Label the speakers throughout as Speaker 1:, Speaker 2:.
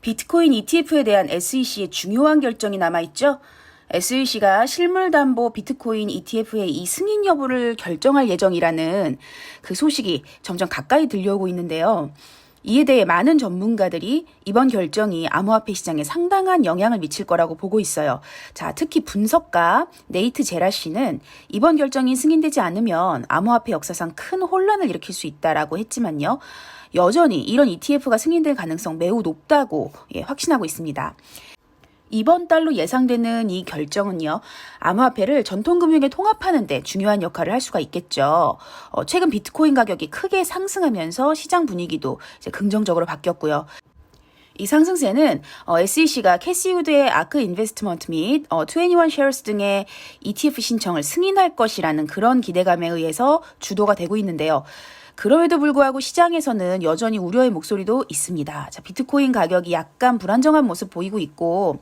Speaker 1: 비트코인 ETF에 대한 SEC의 중요한 결정이 남아있죠. SEC가 실물담보 비트코인 ETF의 이 승인 여부를 결정할 예정이라는 그 소식이 점점 가까이 들려오고 있는데요. 이에 대해 많은 전문가들이 이번 결정이 암호화폐 시장에 상당한 영향을 미칠 거라고 보고 있어요. 자, 특히 분석가 네이트 제라 씨는 이번 결정이 승인되지 않으면 암호화폐 역사상 큰 혼란을 일으킬 수 있다라고 했지만요. 여전히 이런 ETF가 승인될 가능성 매우 높다고 예, 확신하고 있습니다. 이번 달로 예상되는 이 결정은요, 암호화폐를 전통금융에 통합하는데 중요한 역할을 할 수가 있겠죠. 어, 최근 비트코인 가격이 크게 상승하면서 시장 분위기도 긍정적으로 바뀌었고요. 이 상승세는 어, SEC가 캐시우드의 아크 인베스트먼트 및 어, 21 쉐어스 등의 ETF 신청을 승인할 것이라는 그런 기대감에 의해서 주도가 되고 있는데요. 그럼에도 불구하고 시장에서는 여전히 우려의 목소리도 있습니다. 자, 비트코인 가격이 약간 불안정한 모습 보이고 있고,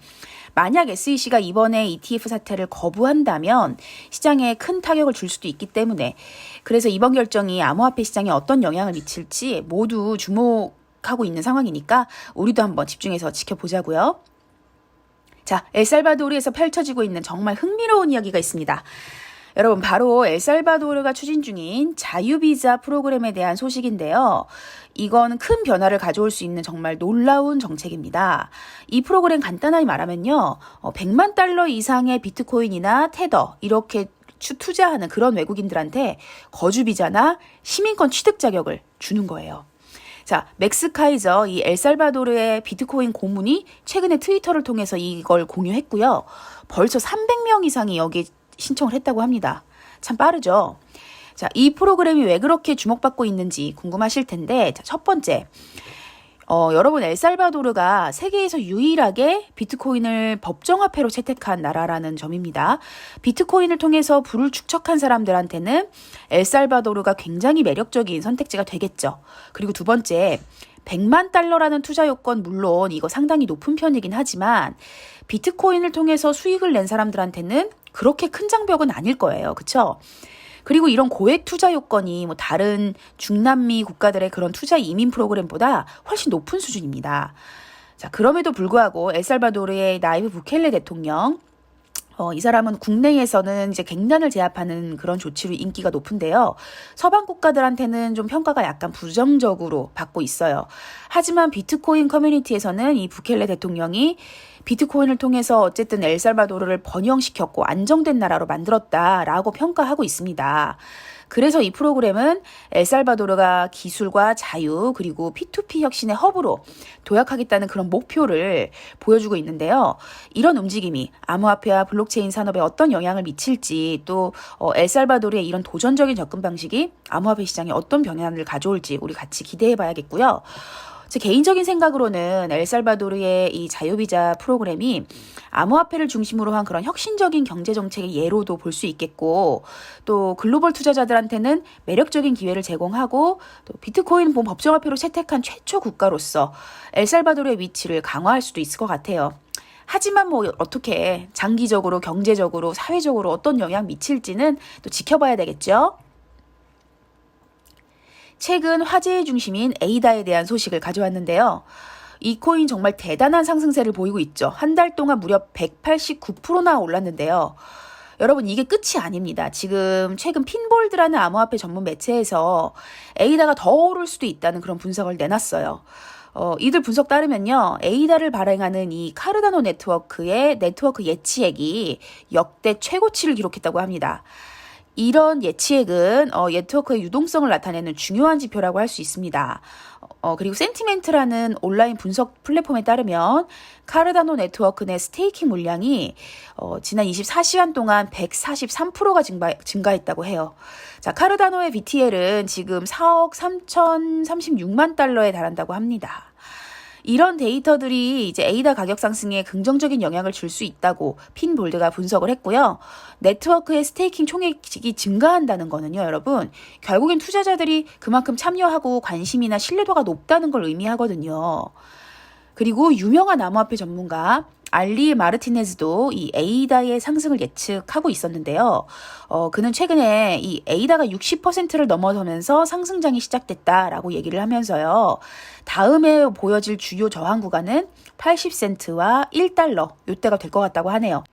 Speaker 1: 만약 SEC가 이번에 ETF 사태를 거부한다면 시장에 큰 타격을 줄 수도 있기 때문에 그래서 이번 결정이 암호화폐 시장에 어떤 영향을 미칠지 모두 주목 하고 있는 상황이니까 우리도 한번 집중해서 지켜보자고요. 자, 엘살바도르에서 펼쳐지고 있는 정말 흥미로운 이야기가 있습니다. 여러분, 바로 엘살바도르가 추진 중인 자유비자 프로그램에 대한 소식인데요. 이건 큰 변화를 가져올 수 있는 정말 놀라운 정책입니다. 이 프로그램 간단하게 말하면요. 100만 달러 이상의 비트코인이나 테더, 이렇게 투자하는 그런 외국인들한테 거주비자나 시민권 취득 자격을 주는 거예요. 자, 맥스 카이저 이 엘살바도르의 비트코인 고문이 최근에 트위터를 통해서 이걸 공유했고요. 벌써 300명 이상이 여기 신청을 했다고 합니다. 참 빠르죠? 자, 이 프로그램이 왜 그렇게 주목받고 있는지 궁금하실 텐데, 자, 첫 번째. 어, 여러분, 엘살바도르가 세계에서 유일하게 비트코인을 법정화폐로 채택한 나라라는 점입니다. 비트코인을 통해서 부를 축적한 사람들한테는 엘살바도르가 굉장히 매력적인 선택지가 되겠죠. 그리고 두 번째, 100만 달러라는 투자 요건 물론 이거 상당히 높은 편이긴 하지만 비트코인을 통해서 수익을 낸 사람들한테는 그렇게 큰 장벽은 아닐 거예요. 그쵸? 그리고 이런 고액 투자 요건이 뭐 다른 중남미 국가들의 그런 투자 이민 프로그램보다 훨씬 높은 수준입니다. 자, 그럼에도 불구하고 엘살바도르의 나이브 부켈레 대통령 어, 이 사람은 국내에서는 이제 갱단을 제압하는 그런 조치로 인기가 높은데요. 서방 국가들한테는 좀 평가가 약간 부정적으로 받고 있어요. 하지만 비트코인 커뮤니티에서는 이 부켈레 대통령이 비트코인을 통해서 어쨌든 엘살바도르를 번영시켰고 안정된 나라로 만들었다라고 평가하고 있습니다. 그래서 이 프로그램은 엘살바도르가 기술과 자유 그리고 P2P 혁신의 허브로 도약하겠다는 그런 목표를 보여주고 있는데요. 이런 움직임이 암호화폐와 블록체인 산업에 어떤 영향을 미칠지 또 어, 엘살바도르의 이런 도전적인 접근 방식이 암호화폐 시장에 어떤 변화를 가져올지 우리 같이 기대해 봐야겠고요. 제 개인적인 생각으로는 엘살바도르의 이 자유비자 프로그램이 암호화폐를 중심으로 한 그런 혁신적인 경제 정책의 예로도 볼 수 있겠고 또 글로벌 투자자들한테는 매력적인 기회를 제공하고 또 비트코인 본 법정화폐로 채택한 최초 국가로서 엘살바도르의 위치를 강화할 수도 있을 것 같아요. 하지만 뭐 어떻게 장기적으로 경제적으로 사회적으로 어떤 영향 미칠지는 또 지켜봐야 되겠죠. 최근 화제의 중심인 에이다에 대한 소식을 가져왔는데요. 이 코인 정말 대단한 상승세를 보이고 있죠. 한 달 동안 무려 189%나 올랐는데요. 여러분 이게 끝이 아닙니다. 지금 최근 핀볼드라는 암호화폐 전문 매체에서 에이다가 더 오를 수도 있다는 그런 분석을 내놨어요. 어, 이들 분석 따르면요, 에이다를 발행하는 이 카르다노 네트워크의 네트워크 예치액이 역대 최고치를 기록했다고 합니다. 이런 예치액은 어, 네트워크의 유동성을 나타내는 중요한 지표라고 할 수 있습니다. 어, 그리고 센티멘트라는 온라인 분석 플랫폼에 따르면 카르다노 네트워크 내 스테이킹 물량이 어, 지난 24시간 동안 143%가 증가, 증가했다고 해요. 자, 카르다노의 BTL은 지금 4억 3,036만 달러에 달한다고 합니다. 이런 데이터들이 이제 에이다 가격 상승에 긍정적인 영향을 줄 수 있다고 핀볼드가 분석을 했고요. 네트워크의 스테이킹 총액이 증가한다는 거는요, 여러분. 결국엔 투자자들이 그만큼 참여하고 관심이나 신뢰도가 높다는 걸 의미하거든요. 그리고 유명한 암호화폐 전문가 알리 마르티네즈도 이 에이다의 상승을 예측하고 있었는데요. 어, 그는 최근에 이 에이다가 60%를 넘어서면서 상승장이 시작됐다라고 얘기를 하면서요. 다음에 보여질 주요 저항 구간은 80센트와 1달러 요때가 될 것 같다고 하네요.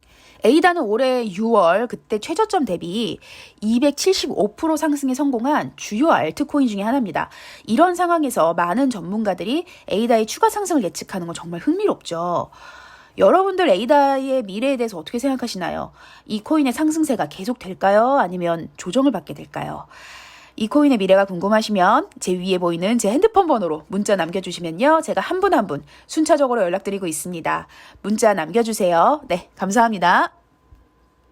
Speaker 1: 에이다는 올해 6월 그때 최저점 대비 275% 상승에 성공한 주요 알트코인 중의 하나입니다. 이런 상황에서 많은 전문가들이 에이다의 추가 상승을 예측하는 건 정말 흥미롭죠. 여러분들 에이다의 미래에 대해서 어떻게 생각하시나요? 이 코인의 상승세가 계속 될까요? 아니면 조정을 받게 될까요? 이 코인의 미래가 궁금하시면 제 위에 보이는 제 핸드폰 번호로 문자 남겨주시면요. 제가 한 분 한분 순차적으로 연락드리고 있습니다. 문자 남겨주세요. 네, 감사합니다.